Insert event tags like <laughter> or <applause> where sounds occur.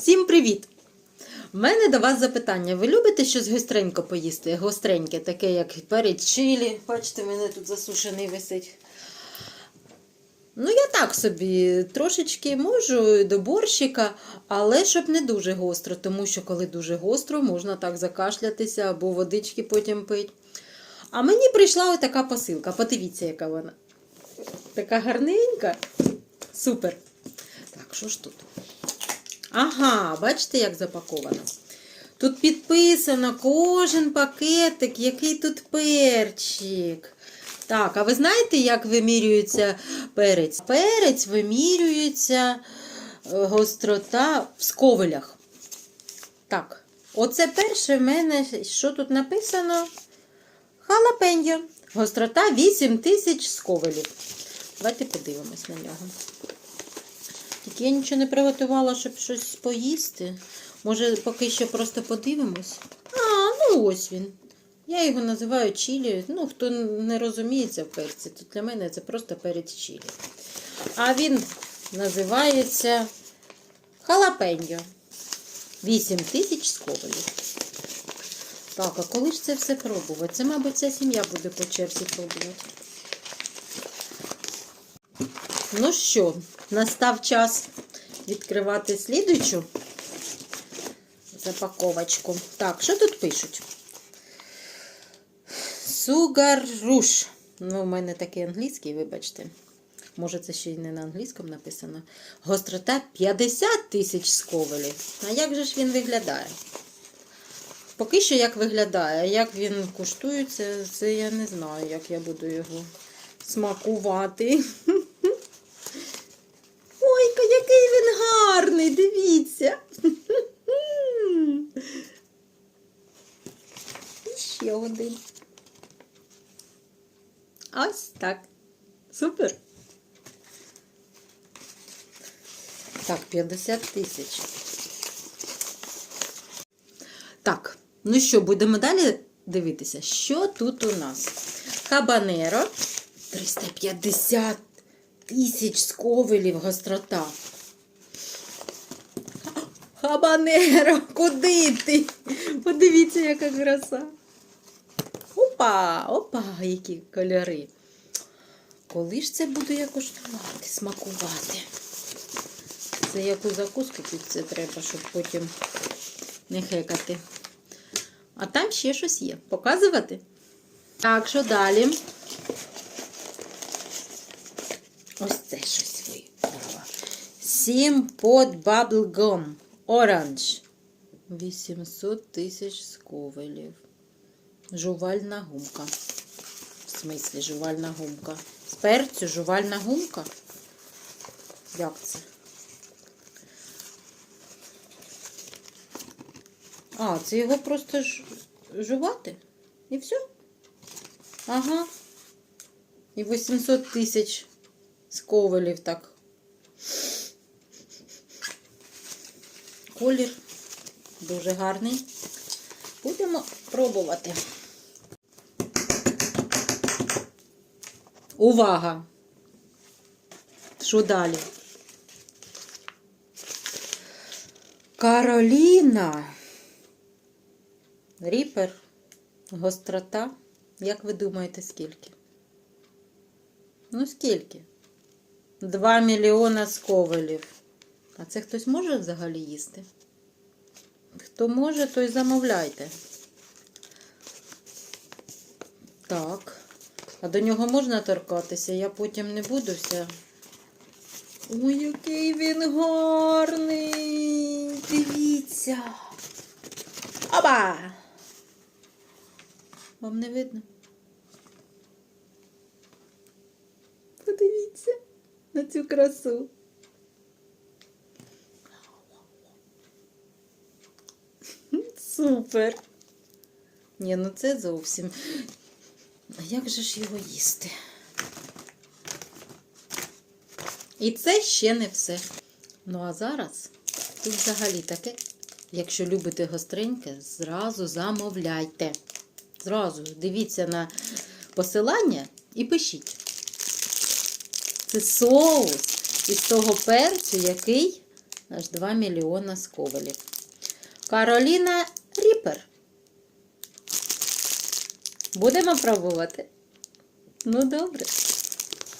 Всім привіт! У мене до вас запитання. Ви любите щось гостренько поїсти? Гостреньке, таке, як перець чилі. Бачите, мене тут засушений висить. Ну, я так собі трошечки можу до борщика, але щоб не дуже гостро, тому що коли дуже гостро, можна так закашлятися або водички потім пити. А мені прийшла отака посилка. Подивіться, яка вона. Така гарненька. Супер. Так, що ж тут? Ага, бачите, як запаковано. Тут підписано кожен пакетик, який тут перчик. Так, а ви знаєте, як вимірюється перець? Перець вимірюється е, гострота в сковелях. Так, оце перше в мене, що тут написано? Халапеньо. Гострота 8000 сковелів. Давайте подивимось на нього. Я нічого не приготувала, щоб щось поїсти. Може, поки що просто подивимось. А, ну ось він. Я його називаю чилі. Ну, хто не розуміється в перці, то для мене це просто перець чилі. А він називається халапеньо. 8 тисяч сковелів. Так, а коли ж це все пробувати? Це, мабуть, вся сім'я буде по черзі пробувати. Ну що, настав час відкривати слідуючу запаковочку. Так, що тут пишуть? Сугаруш. Ну, у мене такий англійський, вибачте. Може, це ще й не на англійському написано. Гострота 50 тисяч сковелів. А як же ж він виглядає? Поки що як виглядає. Як він куштується, це я не знаю, як я буду його смакувати. <laughs> Ой, який він гарний, дивіться. І ще один. Ось так. Супер. Так, 50 тисяч. Так, ну що, будемо далі дивитися, що тут у нас? Хабанеро 350 тисяч сковелів гострота. Хабанеро, куди ти? Подивіться, яка краса. Опа, опа, які кольори. Коли ж це буду я куштувати, смакувати? Це яку закуску під це треба, щоб потім не хекати. А там ще щось є. Показувати? Так, що далі? Ось це щось вибрала. Сім под Bubblegum Orange. 800 тисяч сковелів. Жувальна гумка. В смислі жувальна гумка. З перцю жувальна гумка? Як це? А, це його просто ж... жувати? І все? Ага. І 800 тисяч сковелів так. Колір дуже гарний. Будемо пробувати. Увага! Що далі? Кароліна. Ріпер. Гострота. Як ви думаєте, скільки? Ну, скільки? 2 мільйона сковелів. А це хтось може взагалі їсти? Хто може, той замовляйте. Так. А до нього можна торкатися, я потім не буду вся. Ой, який він гарний! Дивіться. Оба! Вам не видно? Подивіться на цю красу. Супер. Ні, ну це зовсім. Як же ж його їсти? І це ще не все. Ну, а зараз тут взагалі таке, якщо любите гостреньке, зразу замовляйте. Зразу дивіться на посилання і пишіть. Це соус із того перцю, який аж 2 мільйона сковелів. Кароліна Ріпер. Будемо пробувати? Ну, добре.